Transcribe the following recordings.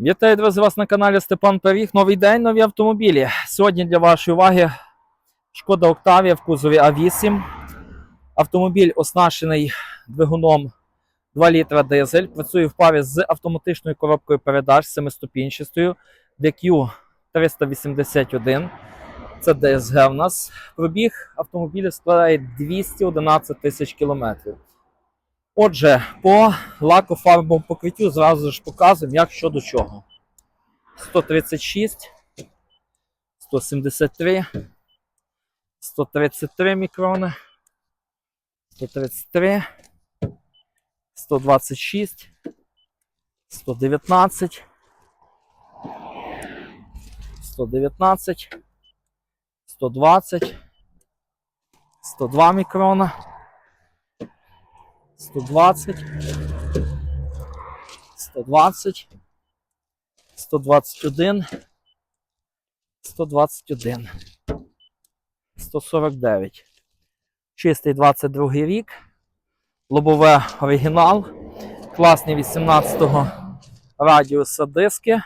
Вітаю, друзі, вас на каналі Степан Пиріг. Новий день, нові автомобілі. Сьогодні для вашої уваги Шкода Октавія в кузові А8. Автомобіль оснащений двигуном 2 літра дизель. Працює в парі з автоматичною коробкою передач 7-ступінчастою DQ 381. Це ДСГ в нас. Пробіг автомобіля складає 211 тисяч кілометрів. Отже, по лакофарбовому покриттю зразу ж показуємо, як що до чого. 136, 173, 133 мікрони, 133, 126, 119, 119, 120, 102 мікрона. 120, 120, 121, 121, 149. Чистий 22 рік. Лобове оригінал. Класні 18-го радіуса диски.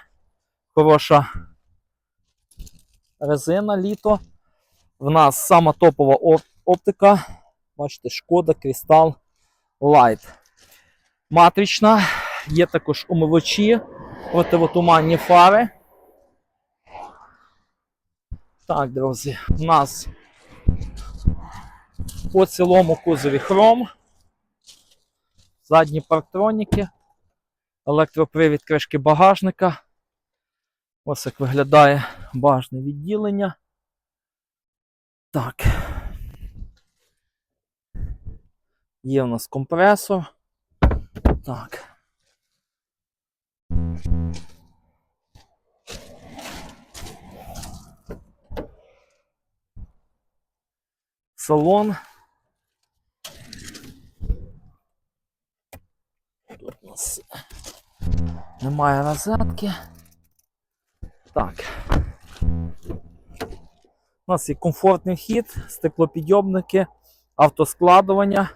Хороша резина літо. В нас сама топова оптика. Бачите, шкода, кристал. Light. Матрична. Є також умивачі, противотуманні фари. Так, друзі, у нас по цілому кузові хром. Задні парктроніки, електропривід кришки багажника. Ось як виглядає багажне відділення. Так. Є у нас компресор. Так. Салон. Тут у нас немає розетки. Так. У нас є комфортний вхід, стеклопідйомники, автоскладування.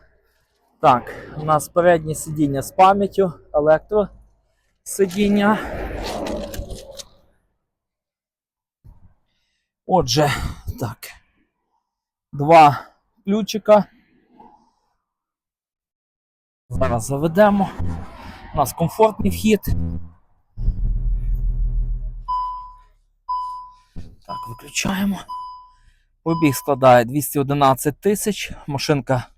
Так, у нас переднє сидіння з пам'яттю, електросидіння. Отже, так. Два ключика. Зараз заведемо. У нас комфортний вхід. Так, виключаємо. Пробіг складає 211 тисяч. Машинка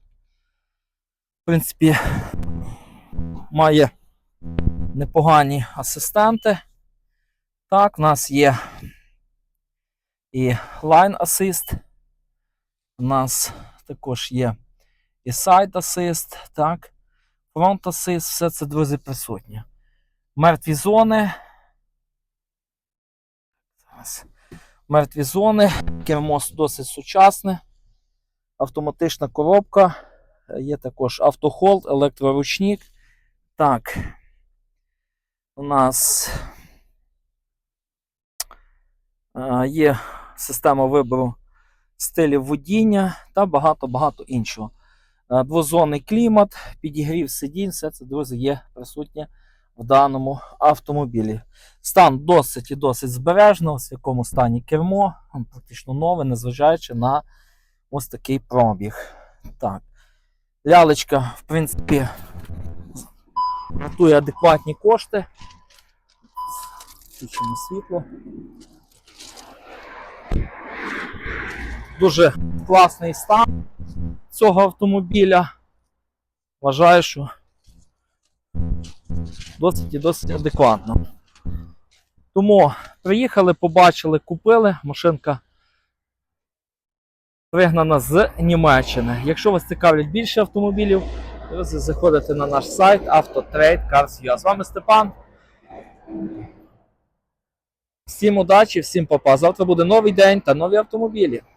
в принципі, має непогані асистенти. Так, у нас є і Line Assist. У нас також є і Side Assist, так, Front Assist, все це, друзі, присутнє. Мертві зони. Мертві зони. Кермо досить сучасне. Автоматична коробка. Є також автохолд, електроручник. Так. У нас е, є система вибору стилів водіння та багато-багато іншого. Е, Двозонний клімат, підігрів сидінь, все це, друзі, є присутнє в даному автомобілі. Стан досить і досить збережно, в якому стані кермо, практично нове, незважаючи на ось такий пробіг. Так. Лялечка, в принципі, вартує адекватні кошти. Включимо світло. Дуже класний стан цього автомобіля. Вважаю, що досить і досить адекватно. Тому приїхали, побачили, купили. Машинка пригнана з Німеччини. Якщо вас цікавлять більше автомобілів, ви заходите на наш сайт Autotrade З вами Степан. Всім удачі, всім папа. Завтра буде новий день та нові автомобілі.